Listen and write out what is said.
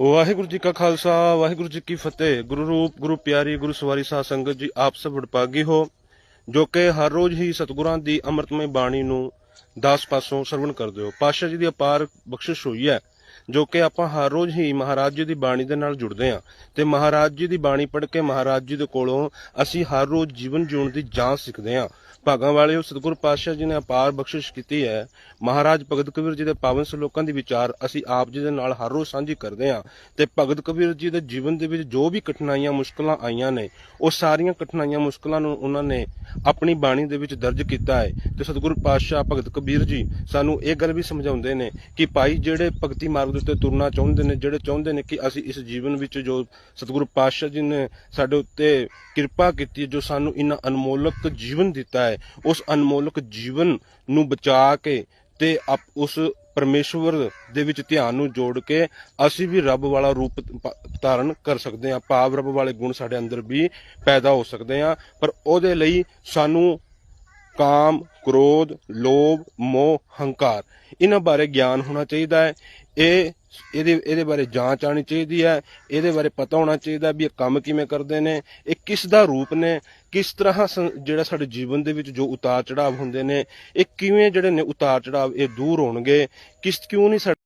ਵਾਹਿਗੁਰੂ ਜੀ ਕਾ ਖਾਲਸਾ, ਵਾਹਿਗੁਰੂ ਜੀ ਕੀ ਫਤਿਹ। ਗੁਰੂ ਰੂਪ, ਗੁਰੂ ਪਿਆਰੀ, ਗੁਰੂ ਸਵਾਰੀ ਸਾਧ ਸੰਗਤ ਜੀ, ਆਪ ਸਭ ਵਡਭਾਗੀ ਹੋ, ਜੋ ਕਿ ਹਰ ਰੋਜ਼ ਹੀ ਸਤਿਗੁਰਾਂ ਦੀ ਅੰਮ੍ਰਿਤਮਈ ਬਾਣੀ ਨੂੰ ਦਾਸ ਪਾਸੋਂ ਸਰਵਣ ਕਰਦੇ ਹੋ। ਪਾਤਸ਼ਾਹ ਜੀ ਦੀ ਅਪਾਰ ਬਖਸ਼ਿਸ਼ ਹੋਈ ਹੈ। ਜੋ ਕਿ ਆਪਾਂ ਹਰ ਰੋਜ਼ ਹੀ ਮਹਾਰਾਜ ਜੀ ਦੀ ਬਾਣੀ ਦੇ ਨਾਲ ਜੁੜਦੇ ਹਾਂ। ਤੇ ਮਹਾਰਾਜ ਜੀ ਦੀ ਬਾਣੀ ਪੜ੍ਹ ਕੇ ਮਹਾਰਾਜ ਜੀ ਦੇ ਕੋਲੋਂ ਅਸੀਂ ਹਰ ਰੋਜ਼ ਜੀਵਨ ਜਿਉਣ ਦੀ ਜਾਂਚ ਸਿੱਖਦੇ ਹਾਂ। ਭਾਗਾਂ ਵਾਲਿਓ ਸਤਿਗੁਰ ਪਾਤਸ਼ਾਹ ਜੀ ਨੇ ਅਪਾਰ ਬਖਸ਼ਿਸ਼ ਕੀਤੀ ਹੈ। ਮਹਾਰਾਜ ਭਗਤ ਕਬੀਰ ਜੀ ਦੇ ਪਾਵਨ ਸ਼ਲੋਕਾਂ ਦੀ ਵਿਚਾਰ ਅਸੀਂ ਆਪ ਜੀ ਦੇ ਨਾਲ ਹਰ ਰੋਜ਼ ਸਾਂਝੀ ਕਰਦੇ ਹਾਂ। ਤੇ ਭਗਤ ਕਬੀਰ ਜੀ ਦੇ ਜੀਵਨ ਦੇ ਵਿੱਚ ਜੋ ਵੀ ਕਠਿਨਾਈਆਂ, ਮੁਸ਼ਕਲਾਂ ਆਈਆਂ ਨੇ, ਉਹ ਸਾਰੀਆਂ ਕਠਿਨਾਈਆਂ, ਮੁਸ਼ਕਲਾਂ ਨੂੰ ਉਹਨਾਂ ਨੇ ਆਪਣੀ ਬਾਣੀ ਦੇ ਵਿੱਚ ਦਰਜ ਕੀਤਾ ਹੈ। ਤੇ ਸਤਿਗੁਰੂ ਪਾਤਸ਼ਾਹ ਭਗਤ ਕਬੀਰ ਜੀ ਸਾਨੂੰ ਇਹ ਗੱਲ ਵੀ ਸਮਝਾਉਂਦੇ ਨੇ ਕਿ ਭਾਈ ਜਿਹੜੇ ਭਗਤੀ ਮਾਰਗ ਦੇ ਉੱਤੇ ਤੁਰਨਾ ਚਾਹੁੰਦੇ ਨੇ, ਜਿਹੜੇ ਚਾਹੁੰਦੇ ਨੇ ਕਿ ਅਸੀਂ ਇਸ ਜੀਵਨ ਵਿੱਚ ਜੋ ਸਤਿਗੁਰੂ ਪਾਤਸ਼ਾਹ ਜੀ ਨੇ ਸਾਡੇ ਉੱਤੇ ਕਿਰਪਾ ਕੀਤੀ ਜੋ ਸਾਨੂੰ ਇਹਨਾਂ ਅਨਮੋਲਕ ਜੀਵਨ ਦਿੱਤਾ ਹੈ, ਉਸ ਅਨਮੋਲਕ ਜੀਵਨ ਨੂੰ ਬਚਾ ਕੇ ਤੇ ਆਪ ਉਸ ਪਰਮੇਸ਼ਵਰ ਦੇ ਵਿੱਚ ਧਿਆਨ ਨੂੰ ਜੋੜ ਕੇ ਅਸੀਂ ਵੀ ਰੱਬ ਵਾਲਾ ਰੂਪ ਧਾਰਨ ਕਰ ਸਕਦੇ ਹਾਂ, ਭਾਵ ਰੱਬ ਵਾਲੇ ਗੁਣ ਸਾਡੇ ਅੰਦਰ ਵੀ ਪੈਦਾ ਹੋ ਸਕਦੇ ਹਾਂ, ਪਰ ਉਹਦੇ ਲਈ ਸਾਨੂੰ ਕਾਮ, ਕ੍ਰੋਧ, ਲੋਭ, ਮੋਹ, ਹੰਕਾਰ, ਇਹਨਾਂ ਬਾਰੇ ਗਿਆਨ ਹੋਣਾ ਚਾਹੀਦਾ ਹੈ। ਇਹ, ਇਹਦੇ ਇਹਦੇ ਬਾਰੇ ਜਾਂਚ ਆਣੀ ਚਾਹੀਦੀ ਹੈ, ਇਹਦੇ ਬਾਰੇ ਪਤਾ ਹੋਣਾ ਚਾਹੀਦਾ ਵੀ ਇਹ ਕੰਮ ਕਿਵੇਂ ਕਰਦੇ ਨੇ, ਇਹ ਕਿਸ ਦਾ ਰੂਪ ਨੇ, ਕਿਸ ਤਰ੍ਹਾਂ ਸੰ- ਜਿਹੜਾ ਸਾਡੇ ਜੀਵਨ ਦੇ ਵਿੱਚ ਜੋ ਉਤਾਰ ਚੜਾਵ ਹੁੰਦੇ ਨੇ, ਇਹ ਕਿਵੇਂ ਜਿਹੜੇ ਨੇ ਉਤਾਰ ਚੜਾਵ ਇਹ ਦੂਰ ਹੋਣਗੇ, ਕਿਸ ਕਿਉਂ ਨਹੀਂ ਸਾਡੇ